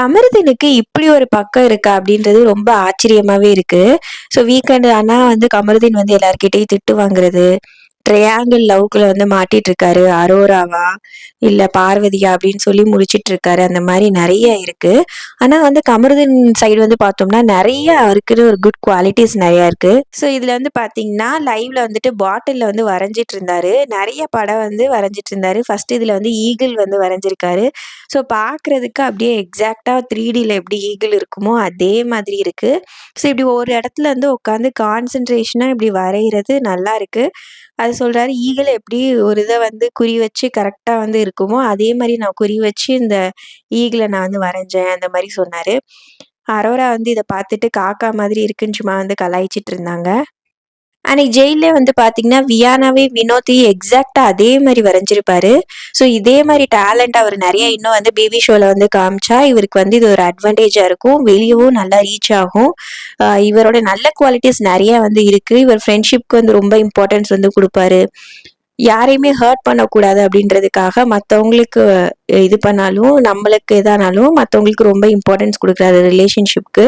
கமருதீனுக்கு இப்படி ஒரு பக்கம் இருக்கா அப்படின்றது ரொம்ப ஆச்சரியமாவே இருக்கு. ஸோ வீக்கெண்டு ஆனால் வந்து கமருதீன் வந்து எல்லார்கிட்டயும் திட்டு வாங்குறது ட்ரையாங்கிள் லவ்க்குள்ள வந்து மாட்டிட்டு இருக்காரு அரோராவா? இல்ல பார்வதியா? அப்படின்னு சொல்லி முடிச்சிட்டு இருக்காரு அந்த மாதிரி நிறைய இருக்கு. ஆனா வந்து கமருதன் சைடு வந்து பார்த்தோம்னா நிறைய அவருக்குன்னு ஒரு குட் குவாலிட்டிஸ் நிறைய இருக்கு. ஸோ இதுல வந்து பாத்தீங்கன்னா லைவ்ல வந்துட்டு பாட்டில்ல வந்து வரைஞ்சிட்டு இருந்தாரு நிறைய படம் வந்து வரைஞ்சிட்டு இருந்தாரு ஃபர்ஸ்ட் இதுல வந்து ஈகிள் வந்து வரைஞ்சிருக்காரு. ஸோ பார்க்கறதுக்கு அப்படியே எக்ஸாக்டா த்ரீ டில எப்படி ஈகிள் இருக்குமோ அதே மாதிரி இருக்கு. ஸோ இப்படி ஒரு இடத்துல வந்து உட்காந்து கான்சென்ட்ரேஷனா இப்படி வரைகிறது நல்லா இருக்கு. அது சொல்றாரு ஈகிள் எப்படி ஒரு இதை வந்து குறி வச்சு கரெக்டாக வந்து இருக்குமோ அதே மாதிரி நான் குறி வச்சு இந்த ஈகிளை நான் வந்து வரைஞ்சேன் அந்த மாதிரி சொன்னார். அரோரா வந்து இதை பார்த்துட்டு காக்கா மாதிரி இருக்குன்னு சும்மா வந்து கலாய்ச்சிட்டு இருந்தாங்க. அன்னைக்கு ஜெயிலே வந்து பாத்தீங்கன்னா வியானாவே வினோதி எக்ஸாக்டா அதே மாதிரி வரைஞ்சிருப்பாரு. ஸோ இதே மாதிரி டேலண்ட் அவர் நிறைய இன்னும் வந்து பேபி ஷோல வந்து காமிச்சா இவருக்கு வந்து இது ஒரு அட்வான்டேஜா இருக்கும். வெளியவும் நல்லா ரீச் ஆகும். இவரோட நல்ல குவாலிட்டிஸ் நிறைய வந்து இருக்கு. இவர் ஃப்ரெண்ட்ஷிப்க்கு வந்து ரொம்ப இம்பார்ட்டன்ஸ் வந்து கொடுப்பாரு. யாரையுமே ஹர்ட் பண்ணக்கூடாது அப்படின்றதுக்காக மற்றவங்களுக்கு இது பண்ணாலும் நம்மளுக்கு எதானாலும் மற்றவங்களுக்கு ரொம்ப இம்பார்ட்டன்ஸ் கொடுக்குறாரு ரிலேஷன்ஷிப்க்கு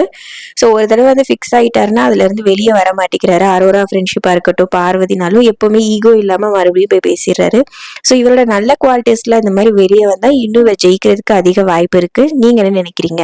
ஸோ ஒரு தடவை வந்து ஃபிக்ஸ் ஆகிட்டாருன்னா அதுலேருந்து வெளியே வர மாட்டேங்கிறாரு. அரோரா ஃப்ரெண்ட்ஷிப்பாக இருக்கட்டும் பார்வதினாலும் எப்போவுமே ஈகோ இல்லாமல் மறுபடியும் போய் பேசிடுறாரு. ஸோ இவரோட நல்ல குவாலிட்டிஸில் இந்த மாதிரி வெளியே வந்தால் இன்னும் ஜெயிக்கிறதுக்கு அதிக வாய்ப்பு இருக்குது நீங்கள் என்ன நினைக்கிறீங்க?